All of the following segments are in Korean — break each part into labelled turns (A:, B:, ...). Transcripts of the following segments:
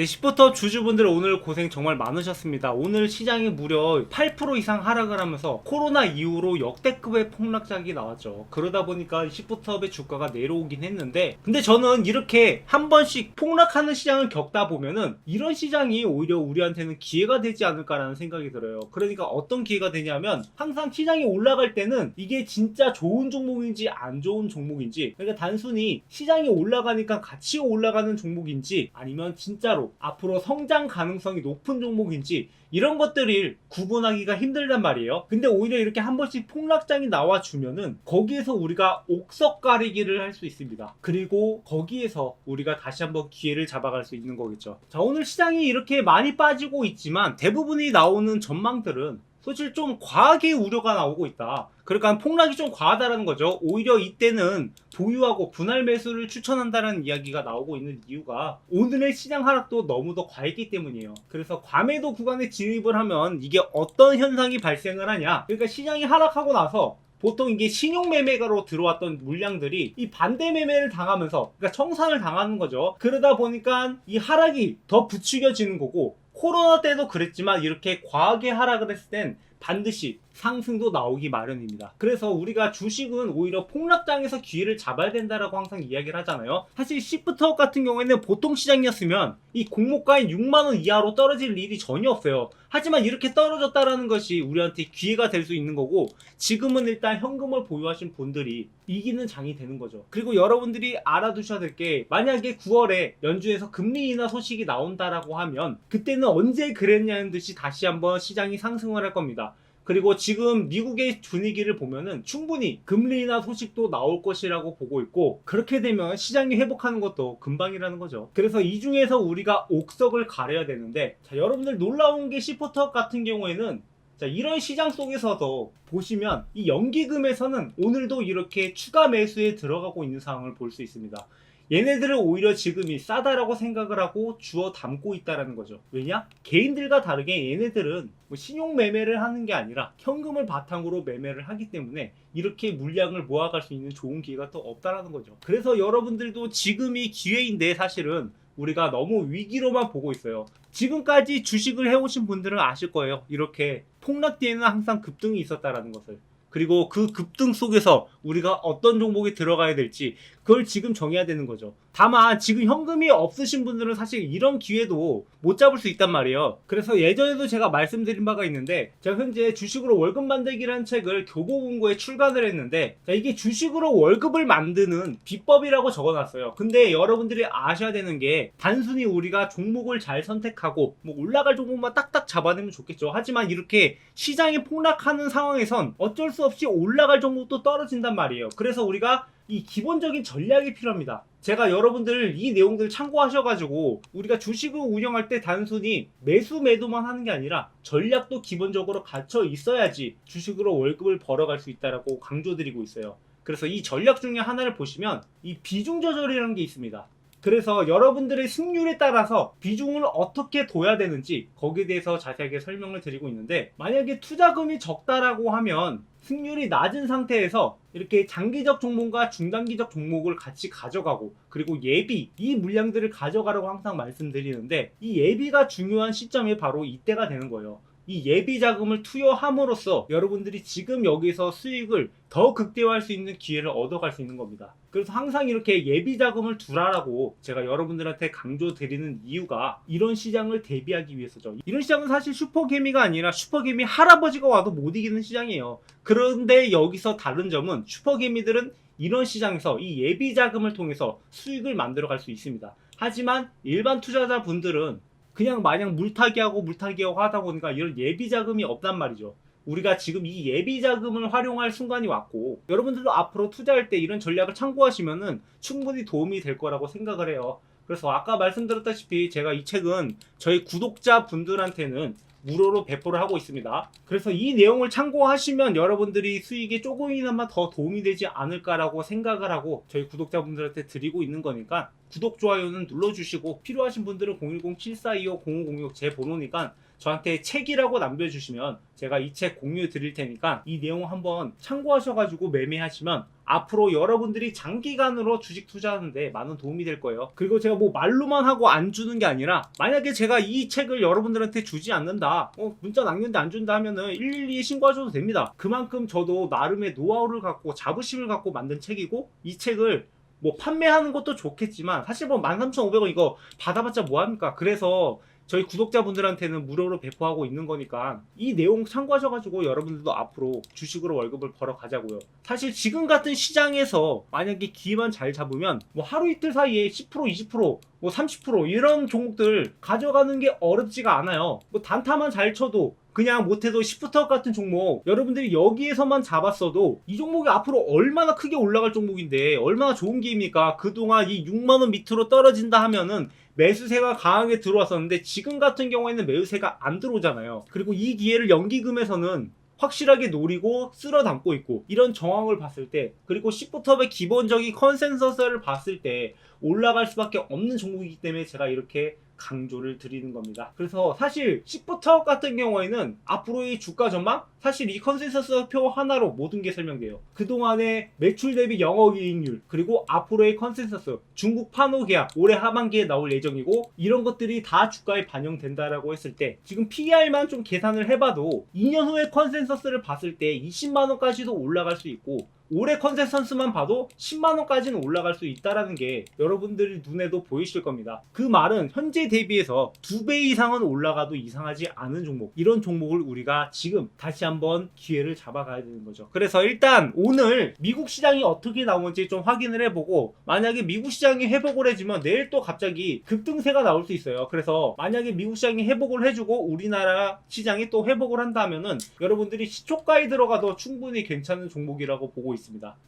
A: 네, 시포터 주주분들 오늘 고생 정말 많으셨습니다. 오늘 시장이 무려 8% 이상 하락을 하면서 코로나 이후로 역대급의 폭락작이 나왔죠. 그러다 보니까 시포터의 주가가 내려오긴 했는데, 근데 저는 이렇게 한 번씩 폭락하는 시장을 겪다 보면은 이런 시장이 오히려 우리한테는 기회가 되지 않을까라는 생각이 들어요. 그러니까 어떤 기회가 되냐면 항상 시장이 올라갈 때는 이게 진짜 좋은 종목인지 안 좋은 종목인지 그러니까 단순히 시장이 올라가니까 같이 올라가는 종목인지 아니면 진짜로 앞으로 성장 가능성이 높은 종목인지 이런 것들을 구분하기가 힘들단 말이에요. 근데 오히려 이렇게 한 번씩 폭락장이 나와주면은 거기에서 우리가 옥석 가리기를 할 수 있습니다. 그리고 거기에서 우리가 다시 한번 기회를 잡아갈 수 있는 거겠죠. 자, 오늘 시장이 이렇게 많이 빠지고 있지만 대부분이 나오는 전망들은 사실 좀 과하게 우려가 나오고 있다. 그러니까 폭락이 좀 과하다는 거죠. 오히려 이때는 보유하고 분할 매수를 추천한다는 이야기가 나오고 있는 이유가 오늘의 시장 하락도 너무도 과했기 때문이에요. 그래서 과매도 구간에 진입을 하면 이게 어떤 현상이 발생을 하냐. 그러니까 시장이 하락하고 나서 보통 이게 신용 매매가로 들어왔던 물량들이 이 반대 매매를 당하면서 그러니까 청산을 당하는 거죠. 그러다 보니까 이 하락이 더 부추겨지는 거고 코로나 때도 그랬지만 이렇게 과하게 하락을 했을 땐 반드시 상승도 나오기 마련입니다. 그래서 우리가 주식은 오히려 폭락장에서 기회를 잡아야 된다라고 항상 이야기를 하잖아요. 사실 시프트업 같은 경우에는 보통 시장이었으면 이 공모가인 6만원 이하로 떨어질 일이 전혀 없어요. 하지만 이렇게 떨어졌다라는 것이 우리한테 기회가 될 수 있는 거고 지금은 일단 현금을 보유하신 분들이 이기는 장이 되는 거죠. 그리고 여러분들이 알아두셔야 될 게 만약에 9월에 연준에서 금리 인하 소식이 나온다라고 하면 그때는 언제 그랬냐는 듯이 다시 한번 시장이 상승을 할 겁니다. 그리고 지금 미국의 분위기를 보면은 충분히 금리 인하 소식도 나올 것이라고 보고 있고 그렇게 되면 시장이 회복하는 것도 금방이라는 거죠. 그래서 이 중에서 우리가 옥석을 가려야 되는데 자, 여러분들 놀라운 게 시포터 같은 경우에는 자, 이런 시장 속에서도 보시면 이 연기금에서는 오늘도 이렇게 추가 매수에 들어가고 있는 상황을 볼 수 있습니다. 얘네들은 오히려 지금이 싸다라고 생각을 하고 주워 담고 있다라는 거죠. 왜냐? 개인들과 다르게 얘네들은 뭐 신용 매매를 하는 게 아니라 현금을 바탕으로 매매를 하기 때문에 이렇게 물량을 모아갈 수 있는 좋은 기회가 또 없다라는 거죠. 그래서 여러분들도 지금이 기회인데 사실은 우리가 너무 위기로만 보고 있어요. 지금까지 주식을 해오신 분들은 아실 거예요. 이렇게 폭락 뒤에는 항상 급등이 있었다라는 것을. 그리고 그 급등 속에서 우리가 어떤 종목에 들어가야 될지 그걸 지금 정해야 되는 거죠. 다만 지금 현금이 없으신 분들은 사실 이런 기회도 못 잡을 수 있단 말이에요. 그래서 예전에도 제가 말씀드린 바가 있는데 제가 현재 주식으로 월급 만들기라는 책을 교보문고에 출간을 했는데 자, 이게 주식으로 월급을 만드는 비법이라고 적어놨어요. 근데 여러분들이 아셔야 되는 게 단순히 우리가 종목을 잘 선택하고 뭐 올라갈 종목만 딱딱 잡아내면 좋겠죠. 하지만 이렇게 시장이 폭락하는 상황에선 어쩔 수 없이 올라갈 종목도 떨어진 단 말이에요. 그래서 우리가 이 기본적인 전략이 필요합니다. 제가 여러분들 이 내용들 참고하셔가지고 우리가 주식을 운영할 때 단순히 매수 매도만 하는 게 아니라 전략도 기본적으로 갖춰 있어야지 주식으로 월급을 벌어갈 수 있다라고 강조드리고 있어요. 그래서 이 전략 중에 하나를 보시면 이 비중 조절이라는 게 있습니다. 그래서 여러분들의 승률에 따라서 비중을 어떻게 둬야 되는지 거기에 대해서 자세하게 설명을 드리고 있는데 만약에 투자금이 적다라고 하면 승률이 낮은 상태에서 이렇게 장기적 종목과 중단기적 종목을 같이 가져가고 그리고 예비 이 물량들을 가져가라고 항상 말씀드리는데 이 예비가 중요한 시점이 바로 이때가 되는 거예요. 이 예비 자금을 투여함으로써 여러분들이 지금 여기서 수익을 더 극대화할 수 있는 기회를 얻어갈 수 있는 겁니다. 그래서 항상 이렇게 예비 자금을 두라라고 제가 여러분들한테 강조드리는 이유가 이런 시장을 대비하기 위해서죠. 이런 시장은 사실 슈퍼개미가 아니라 슈퍼개미 할아버지가 와도 못 이기는 시장이에요. 그런데 여기서 다른 점은 슈퍼개미들은 이런 시장에서 이 예비 자금을 통해서 수익을 만들어 갈 수 있습니다. 하지만 일반 투자자 분들은 그냥 마냥 물타기하고 물타기하고 하다 보니까 이런 예비 자금이 없단 말이죠. 우리가 지금 이 예비 자금을 활용할 순간이 왔고 여러분들도 앞으로 투자할 때 이런 전략을 참고하시면은 충분히 도움이 될 거라고 생각을 해요. 그래서 아까 말씀드렸다시피 제가 이 책은 저희 구독자 분들한테는 무료로 배포를 하고 있습니다. 그래서 이 내용을 참고하시면 여러분들이 수익에 조금이나마 더 도움이 되지 않을까라고 생각을 하고 저희 구독자분들한테 드리고 있는 거니까 구독, 좋아요는 눌러주시고 필요하신 분들은 010-7425-0506 제 번호니까 저한테 책이라고 남겨주시면 제가 이 책 공유 드릴 테니까 이 내용 한번 참고하셔가지고 매매하시면 앞으로 여러분들이 장기간으로 주식 투자하는데 많은 도움이 될 거예요. 그리고 제가 뭐 말로만 하고 안 주는 게 아니라 만약에 제가 이 책을 여러분들한테 주지 않는다, 어, 문자 남겼는데 안 준다 하면은 112에 신고하셔도 됩니다. 그만큼 저도 나름의 노하우를 갖고 자부심을 갖고 만든 책이고 이 책을 뭐 판매하는 것도 좋겠지만 사실 뭐 13,500원 이거 받아봤자 뭐합니까? 그래서 저희 구독자분들한테는 무료로 배포하고 있는 거니까 이 내용 참고하셔가지고 여러분들도 앞으로 주식으로 월급을 벌어 가자고요. 사실 지금 같은 시장에서 만약에 기회만 잘 잡으면 뭐 하루 이틀 사이에 10% 20%뭐 30% 이런 종목들 가져가는 게 어렵지가 않아요. 뭐 단타만 잘 쳐도 그냥 못해도 시프트업 같은 종목 여러분들이 여기에서만 잡았어도 이 종목이 앞으로 얼마나 크게 올라갈 종목인데 얼마나 좋은 기회입니까? 그동안 이 6만원 밑으로 떨어진다 하면은 매수세가 강하게 들어왔었는데 지금 같은 경우에는 매수세가 안 들어오잖아요. 그리고 이 기회를 연기금에서는 확실하게 노리고 쓸어 담고 있고 이런 정황을 봤을 때 그리고 시프트업의 기본적인 컨센서스를 봤을 때 올라갈 수밖에 없는 종목이기 때문에 제가 이렇게 강조를 드리는 겁니다. 그래서 사실 시프트업 같은 경우에는 앞으로의 주가 전망 사실 이 컨센서스 표 하나로 모든 게 설명돼요. 그동안의 매출 대비 영업이익률 그리고 앞으로의 컨센서스 중국 판호 계약 올해 하반기에 나올 예정이고 이런 것들이 다 주가에 반영된다라고 했을 때 지금 PER만 좀 계산을 해봐도 2년 후의 컨센서스를 봤을 때 20만 원까지도 올라갈 수 있고 올해 컨센서스만 봐도 10만 원까지는 올라갈 수 있다라는 게 여러분들이 눈에도 보이실 겁니다. 그 말은 현재 대비해서 두 배 이상은 올라가도 이상하지 않은 종목 이런 종목을 우리가 지금 다시 한번 기회를 잡아가야 되는 거죠. 그래서 일단 오늘 미국 시장이 어떻게 나오는지 좀 확인을 해보고 만약에 미국 시장이 회복을 해주면 내일 또 갑자기 급등세가 나올 수 있어요. 그래서 만약에 미국 시장이 회복을 해주고 우리나라 시장이 또 회복을 한다면은 여러분들이 시초가에 들어가도 충분히 괜찮은 종목이라고 보고 있습니다.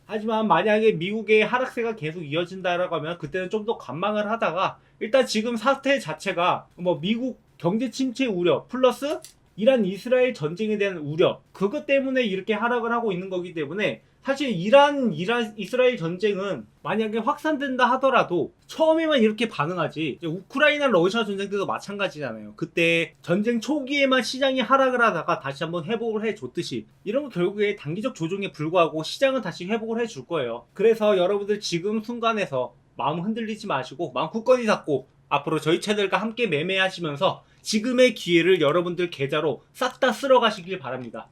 A: 하지만 만약에 미국의 하락세가 계속 이어진다라고 하면 그때는 좀 더 관망을 하다가 일단 지금 사태 자체가 뭐 미국 경제 침체 우려 플러스 이란 이스라엘 전쟁에 대한 우려 그것 때문에 이렇게 하락을 하고 있는 거기 때문에 사실 이란 이란 이스라엘 전쟁은 만약에 확산된다 하더라도 처음에만 이렇게 반응하지 우크라이나 러시아 전쟁 때도 마찬가지잖아요. 그때 전쟁 초기에만 시장이 하락을 하다가 다시 한번 회복을 해줬듯이 이런 거 결국에 단기적 조정에 불구하고 시장은 다시 회복을 해줄 거예요. 그래서 여러분들 지금 순간에서 마음 흔들리지 마시고 마음 굳건히 잡고 앞으로 저희 채널과 함께 매매하시면서 지금의 기회를 여러분들 계좌로 싹 다 쓸어 가시길 바랍니다.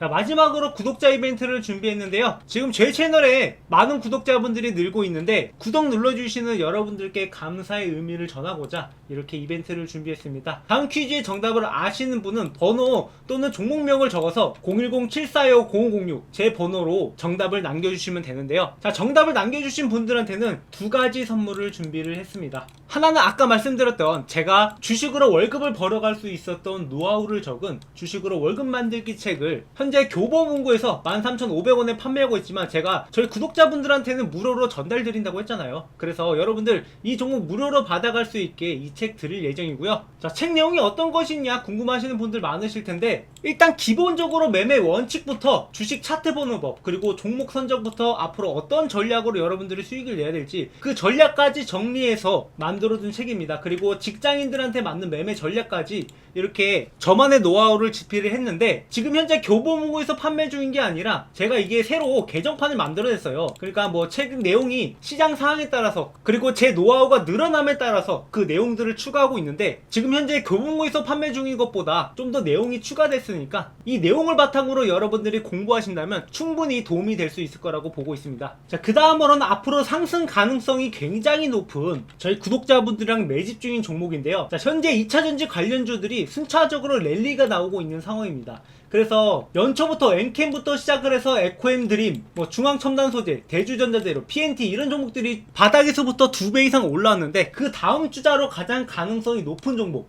A: 자, 마지막으로 구독자 이벤트를 준비했는데요. 지금 제 채널에 많은 구독자분들이 늘고 있는데 구독 눌러주시는 여러분들께 감사의 의미를 전하고자 이렇게 이벤트를 준비했습니다. 다음 퀴즈의 정답을 아시는 분은 번호 또는 종목명을 적어서 010-745-0506 제 번호로 정답을 남겨주시면 되는데요. 자, 정답을 남겨주신 분들한테는 두 가지 선물을 준비를 했습니다. 하나는 아까 말씀드렸던 제가 주식으로 월급을 벌어갈 수 있었던 노하우를 적은 주식으로 월급 만들기 책을 현재 교보문고에서 13,500원에 판매하고 있지만 제가 저희 구독자분들한테는 무료로 전달 드린다고 했잖아요. 그래서 여러분들 이 종목 무료로 받아갈 수 있게 이 책 드릴 예정이고요. 자, 책 내용이 어떤 것이냐 궁금하시는 분들 많으실 텐데 일단 기본적으로 매매 원칙부터 주식 차트 보는 법 그리고 종목 선정부터 앞으로 어떤 전략으로 여러분들이 수익을 내야 될지 그 전략까지 정리해서 만들어둔 책입니다. 그리고 직장인들한테 맞는 매매 전략까지 이렇게 저만의 노하우를 집필을 했는데 지금 현재 교보 문고에서 판매 중인 게 아니라 제가 이게 새로 개정판을 만들어냈어요. 그러니까 뭐 책 내용이 시장 상황에 따라서 그리고 제 노하우가 늘어남에 따라서 그 내용들을 추가하고 있는데 지금 현재 교보문고에서 판매 중인 것보다 좀 더 내용이 추가됐으니까 이 내용을 바탕으로 여러분들이 공부하신다면 충분히 도움이 될 수 있을 거라고 보고 있습니다. 자, 그 다음으로는 앞으로 상승 가능성이 굉장히 높은 저희 구독자분들이랑 매집 중인 종목인데요. 자, 현재 2차전지 관련주들이 순차적으로 랠리가 나오고 있는 상황입니다. 그래서 연초부터 엔캠부터 시작을 해서 에코엠 드림, 뭐 중앙 첨단 소재, 대주전자재료, PNT 이런 종목들이 바닥에서부터 두 배 이상 올라왔는데 그 다음 주자로 가장 가능성이 높은 종목.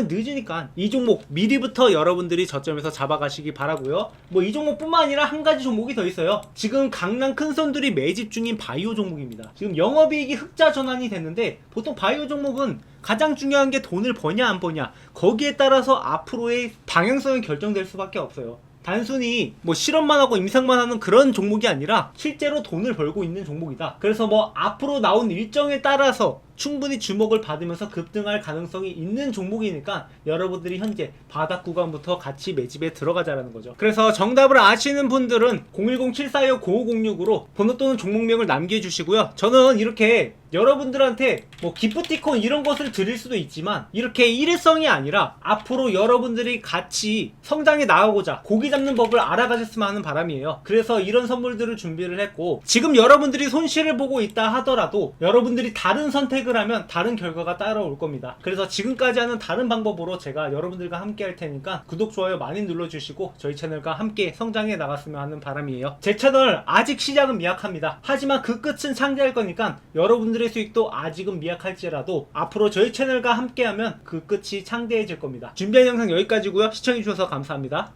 A: 하면 늦으니까 이 종목 미리부터 여러분들이 저점에서 잡아가시기 바라고요. 뭐 이 종목뿐만 아니라 한 가지 종목이 더 있어요. 지금 강남 큰 손들이 매집 중인 바이오 종목입니다. 지금 영업이익이 흑자 전환이 됐는데 보통 바이오 종목은 가장 중요한 게 돈을 버냐 안 버냐 거기에 따라서 앞으로의 방향성이 결정될 수밖에 없어요. 단순히 뭐 실험만 하고 임상만 하는 그런 종목이 아니라 실제로 돈을 벌고 있는 종목이다. 그래서 뭐 앞으로 나온 일정에 따라서 충분히 주목을 받으면서 급등할 가능성이 있는 종목이니까 여러분들이 현재 바닥 구간부터 같이 매집에 들어가자라는 거죠. 그래서 정답을 아시는 분들은 010-742-9506으로 번호 또는 종목명을 남겨주시고요. 저는 이렇게 여러분들한테 뭐 기프티콘 이런 것을 드릴 수도 있지만 이렇게 일회성이 아니라 앞으로 여러분들이 같이 성장해 나가고자 고기 잡는 법을 알아가셨으면 하는 바람이에요. 그래서 이런 선물들을 준비를 했고 지금 여러분들이 손실을 보고 있다 하더라도 여러분들이 다른 선택을 하면 다른 결과가 따라올 겁니다. 그래서 지금까지 하는 다른 방법으로 제가 여러분들과 함께 할 테니까 구독 좋아요 많이 눌러주시고 저희 채널과 함께 성장해 나갔으면 하는 바람이에요. 제 채널 아직 시작은 미약합니다. 하지만 그 끝은 창대할 거니까 여러분들의 수익도 아직은 미약할지라도 앞으로 저희 채널과 함께하면 그 끝이 창대해질 겁니다. 준비한 영상 여기까지고요. 시청해주셔서 감사합니다.